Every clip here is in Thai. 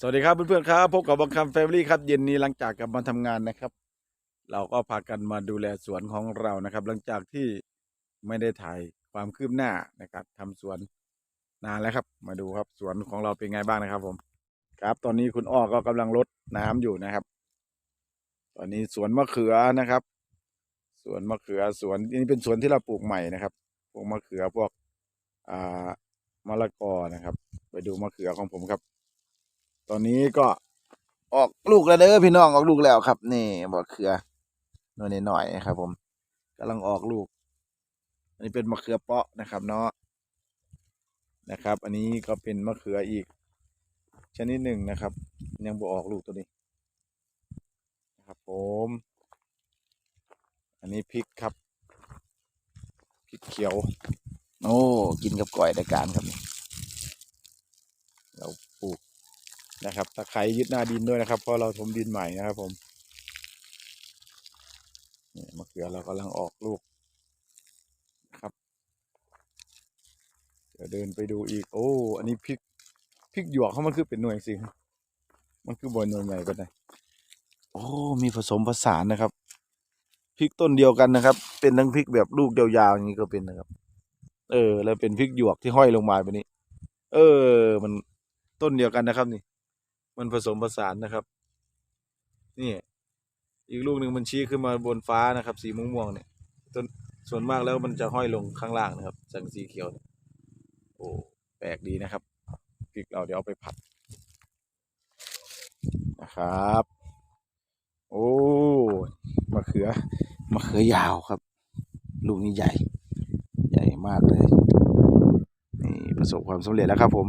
สวัสดีครับเพื่อนๆครับพบกับบังคับแฟมิลี่ครับเย็นนี้หลังจากกลับมาทำงานนะครับ เราก็พากันมาดูแลสวนของเรานะครับ หลังจากที่ไม่ได้ถ่ายความคืบหน้านะครับทำสวนนานแล้วครับ มาดูครับสวนของเราเป็นไงบ้างนะครับ ผม ครับ ตอนนี้คุณอ้อก็กำลังรดน้ำอยู่นะครับ ตอนนี้สวนมะเขือนะครับ สวนมะเขือสวนนี่เป็นสวนที่เราปลูกใหม่นะครับพวกมะเขือพวกอ่ามะละกอนะครับ ไปดูมะเขือของผมครับ ตอนนี้ก็ออกลูกแล้วเด้อพี่น้องออกลูกแล้วครับ นี่บอเขือหน่อยหน่อยๆครับ ผมกำลังออกลูก อันนี้เป็นมะเขือเปาะนะครับ เนาะนะครับ อันนี้ก็เป็นมะเขืออีก ชนิดหนึ่งนะครับ ยังบ่ออกลูกตัวนี้นะครับผม อันนี้พริกครับพริกเขียว โอ้กินกับก่อยได้การครับนี่เราปลูก นะครับตะไคร้ยึดหน้าดินด้วยนะครับ เพราะเราถมดินใหม่นะครับผมนี่มะเขือเรากำลังออกลูกนะครับ เดี๋ยวเดินไปดูอีก โอ้ อันนี้พริกพริกหยวกเขามันคือเป็นหน่วยสิมันคือบนหน่วยใหญ่ปะเนี่ยโอ้มีผสมผสานนะครับพริกต้นเดียวกันนะครับ เป็นทั้งพริกแบบลูกยาวๆอย่างนี้ก็เป็นนะครับ เออ แล้วเป็นพริกหยวกที่ห้อยลงมาแบบนี้ เออ มันต้นเดียวกันนะครับนี่ มันผสมผสานนะครับ นี่ อีกลูกหนึ่งมันชี้ขึ้นมาบนฟ้านะครับ สีม่วงๆเนี่ยต้นส่วนมากแล้วมันจะห้อยลงข้างล่างนะครับ สังสีเขียว โอ้แปลกดีนะครับพริกเราเดี๋ยวเอาไปผัดนะครับ โอ้มะเขือมะเขือยาวครับ ลูกนี้ใหญ่ ใหญ่มากเลยนี่ประสบความสำเร็จแล้วครับผม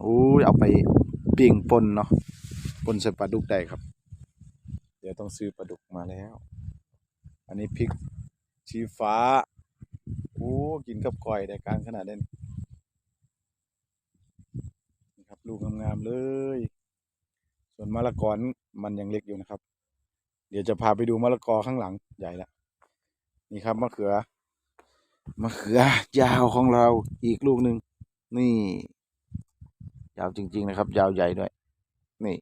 โอ้ยเอาไป ปิ้งปนเนาะปนใส่ปลาดุกได้ครับ เดี๋ยวต้องซื้อปลาดุกมาแล้ว อันนี้พริกชี้ฟ้าโอ้กินกับก้อยได้การขนาดนี้นี่ครับลูกงามๆเลย ส่วนมะละกอมันยังเล็กอยู่นะครับ เดี๋ยวจะพาไปดูมะละกอข้างหลังใหญ่ล้วนี่ครับมะเขือมะเขือยาวของเราอีกลูกหนึ่งนี่ ยาวจริง ๆ นะครับ ยาวใหญ่ด้วย นี่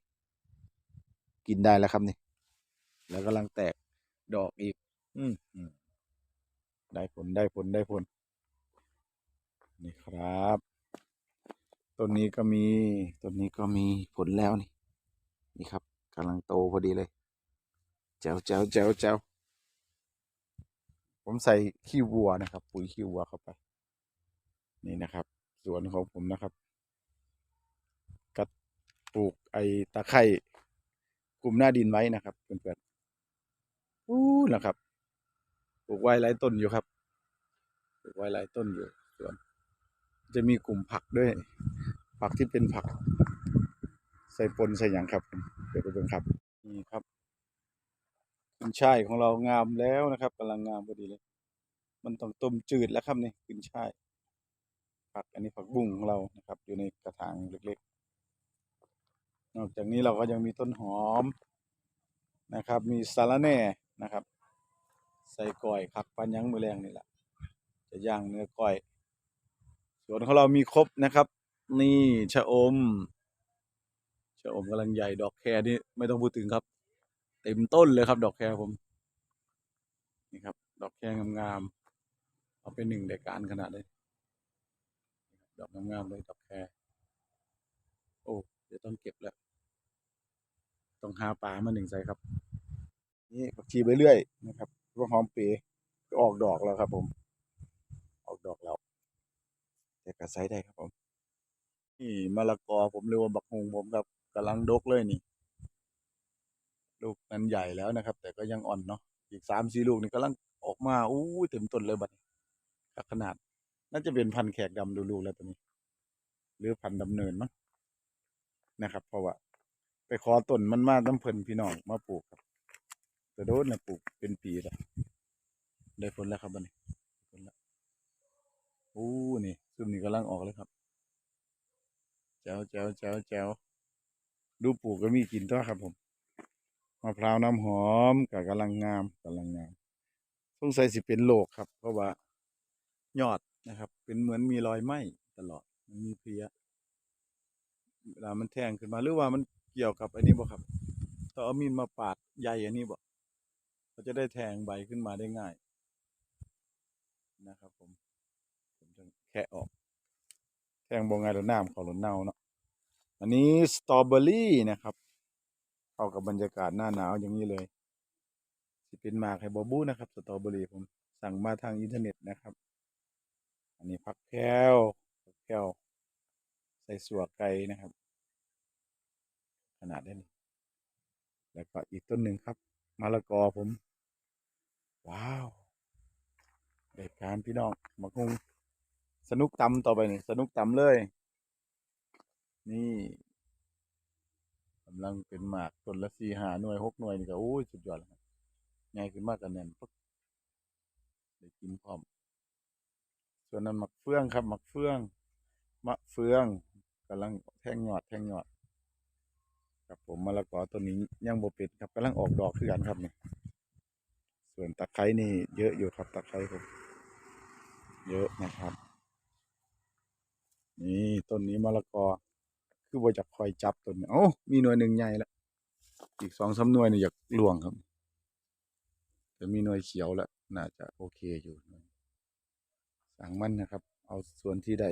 กินได้แล้วครับนี่ แล้วกำลังแตกดอกอีก อืมได้ผลได้ผลได้ผล นี่ครับต้นนี้ก็มีต้นนี้ก็มีผลแล้วนี่ นี่ครับกำลังโตพอดีเลยแจ๋วแจ๋วแจ๋วแจ๋วผมใส่ขี้วัวนะครับ ปุ๋ยขี้วัวเข้าไป นี่นะครับ สวนของผมนะครับ ลูกไอ้ตะไคร่กลุ่มหน้าดินไว้นะครับเพื่อนๆอู้นะครับปลูกไว้หลายต้นอยู่ครับปลูกไว้หลายต้นอยู่ส่วนจะมีกลุ่มผักด้วย ผักที่เป็นผัก ใส่ปนใส่หยังครับเดี๋ยวไปเบิ่งครับนี่ครับขึ้นช่ายของเรางามแล้วนะครับกำลังงามพอดีเลย มันต้องต้มจืดแล้วครับนี่ขึ้นช่ายผักอันนี้ผักบุ้งของเรานะครับ อยู่ในกระถางเล็ก นอกจากนี้เราก็ยังมีต้นหอมนะครับ มีสาระแหน่นะครับ ใส่ก้อยคักปันยังมือแรงนี่แหละจะย่างเนื้อก้อยสวนของเรามีครบนะครับ นี่ชะอมชะอมกำลังใหญ่ดอกแครนี่ไม่ต้องพูดถึงครับ เต็มต้นเลยครับ ดอกแครผมนี่ครับ ดอกแครงามๆเอาเป็นหนึ่งในการขนาดเลยดอกงามๆเลยดอกแครโอ้เดี๋ยวต้องเก็บแล้ว ต้องหาปลามาหนึ่งใส่ครับ นี่ผักชีไปเรื่อยนะครับพวกหอมเปรย์ก็ออกดอกแล้วครับ ผม ออกดอกแล้วแต่กระไซได้ครับผม นี่มะละกอผมเรียกว่าบักฮงผมครับกำลังดกเลยนี่ ลูกนั้นใหญ่แล้วนะครับ แต่ก็ยังอ่อนเนาะอีกสามสี่ลูกนี่กำลังออกมาอู้เต็มต้นเลยบัดขนาด น่าจะเป็นพันแขกดำดูลูกแล้วตัวนี้ หรือพันธุ์ดำเนินมั้งนะครับ เพราะว่า ไปขอต้นมันมาน้ำเพิ่นพี่น้องมาปลูกครับแต่โดนนะปลูกเป็นปีแล้วได้ผลแล้วครับบัดนี้ผลแล้วโอ้นี่ซุ่มนี่กำลังออกเลยครับแจ๋วแจ๋วแจ๋วแจ๋วดูปลูกก็มีกินตัวครับผมมะพร้าวน้ำหอมก็กำลังงามกำลังงามสงสัยสิเป็นโรคครับ เพราะว่ายอดนะครับ เป็นเหมือนมีรอยไหม้ตลอดมันมีเพลี้ยเวลามันแทงขึ้นมาหรือว่ามัน กี่ยวกับอันนี้บ่ครับต้องเอามีดมาปาดใยอันนี้บ่เขาจะได้แทงใบขึ้นมาได้ง่าย นะครับ ผม ผมจะแคะออก แทงบ่ง่ายแล้วน้ำเขาหล่นเน่าเนาะอันนี้สตรอเบอรี่นะครับเข้ากับบรรยากาศหน้าหนาวอย่างนี้เลยสิเป็นมากให้บอบูนะครับ สตรอเบอรี่ผมสั่งมาทางอินเทอร์เน็ตนะครับ อันนี้ผักแพรวผักแพรวใส่สัวไก่นะครับ ขนาดนี้นี่แล้วก็อีกต้นหนึ่งครับมะละกอผม ว้าวเด็ดการพี่น้องมาคงสนุกตำต่อไปนี่สนุกตำเลย นี่กำลังเป็นหมากต้นละสี่หาหน่วยหกหน่วยนี่ก็โอ้ยสุดยอดแล้วครับใหญ่ขึ้นมากกันแน่นปึ๊กได้กินพร้อม ส่วนนั้นหมักเฟืองครับหมักเฟืองมะเฟืองกำลังแทงยอดแทงยอด ครับผมมะละกอตัวนี้ยังบ่เป็ดครับกำลังออกดอกคือกันครับนี่ส่วนตะไคร้นี่เยอะอยู่ครับตะไคร้ผมเยอะนะครับ นี่ต้นนี้มะละกอ คือว่าจะคอยจับต้นนี้โอ้มีหน่วยหนึ่งใหญ่แล้วอีกสองสามหน่วยนี่อยากล่วงครับแต่มีหน่วยเขียวแล้วน่าจะโอเคอยู่สั่งมันนะครับ เอาส่วนที่ได้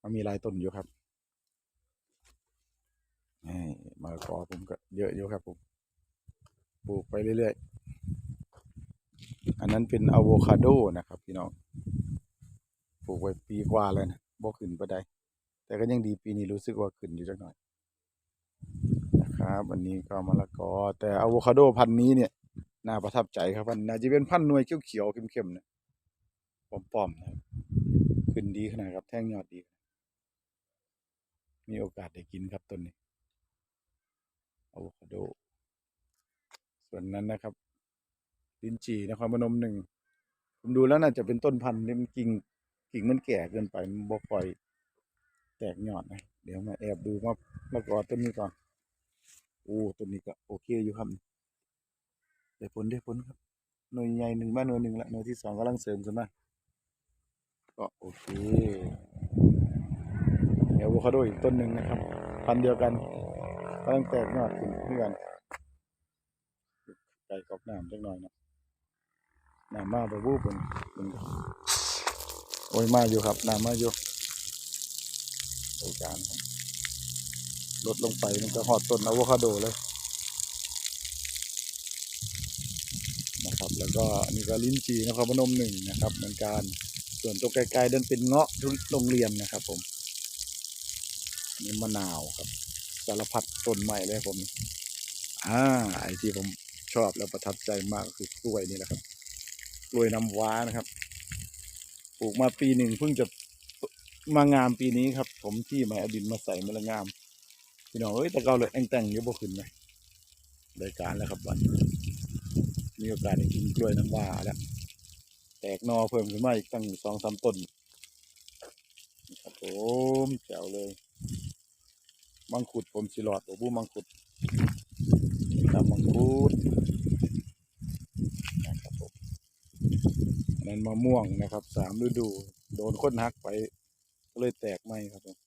มันมีลายต้นอยู่ครับ นี่มะละกอผมก็เยอะอยู่ครับผมปลูกไปเรื่อยๆ อันนั้นเป็นอะโวคาโดนะครับ พี่น้องปลูกไว้ปีกว่าแล้วนะบ่ขึ้นไปได้ แต่ก็ยังดีปีนี้รู้สึกว่าขึ้นอยู่จักหน่อยนะครับอันนี้ก็มะละกอ แต่อะโวคาโดพันธุ์นี้เนี่ยน่าประทับใจครับมันน่าจะเป็นพันธุ์หน่วยเขียวๆเข้มๆนะป้อมๆนะขึ้นดีขนาดครับแท่งยอดดี มีโอกาสได้กินครับต้นนี้ อะโวคาโด ส่วนนั้นนะครับ ลินจีนครพนมหนึ่ง ผมดูแล้วน่าจะเป็นต้นพันธุ์ที่มันกิ่งกิ่งมันแก่เกินไปมันบ่ค่อย แตกยอดนะ เดี๋ยวมาแอบดูมาแล้วก็ต้นนี้ก่อน โอ้ต้นนี้ก็โอเคอยู่ครับได้ผลได้ผลครับ หน่วยใหญ่หนึ่งมาหน่วยหนึ่งละหน่วยที่สองกำลังเสริมขึ้นมาก็โอเคเอะโวคาโดอีกต้นหนึ่งนะครับ พันเดียวกัน กำลังแตกยอดขึ้นเพื่อนไก่กอกน้ำจักหน่อยนะน้ำมาบะบูเป็นเป็นโอ้ยมาอยู่ครับน้ำมาอยู่โอการับลดลงไปมันก็หอดต้นอะโวคาโดเลยนะครับ แล้วก็นี่ก็ลิ้นจีนะครับพนมหนึ่งนะครับเหมือนกันส่วนตัวไกลๆดันเป็นเงาะทุโรงเรียนนะครับ ผมนี่มะนาวครับ สารพัดต้นใหม่เลยผมอ่าไอที่ผมชอบแล้วประทับใจมากคือกล้วยนี่แหละครับ กล้วยน้ำว้านะครับ ปลูกมาปีหนึ่งเพิ่งจะมางามปีนี้ครับ ผมที่ใหม่อดินมาใส่มาละงามพี่น้องเอ้ยแต่เก่าเลยแองแต่งเยอะบ่ขึ้นไหมรายการแล้วครับวันมีโอกาสได้กินกล้วยน้ำว้าแล้วแตกนอเพิ่มขึ้นมาอีกตั้งสองสามต้นนี่ครับผมแจ๋วเลย มังคุดผมสิหลอดโอ้บูมังคุดตามมังคุดนะครับผมนนั้นมะม่วงนะครับสามฤดู โดนค้นหักไปก็เลยแตกไหมครับผม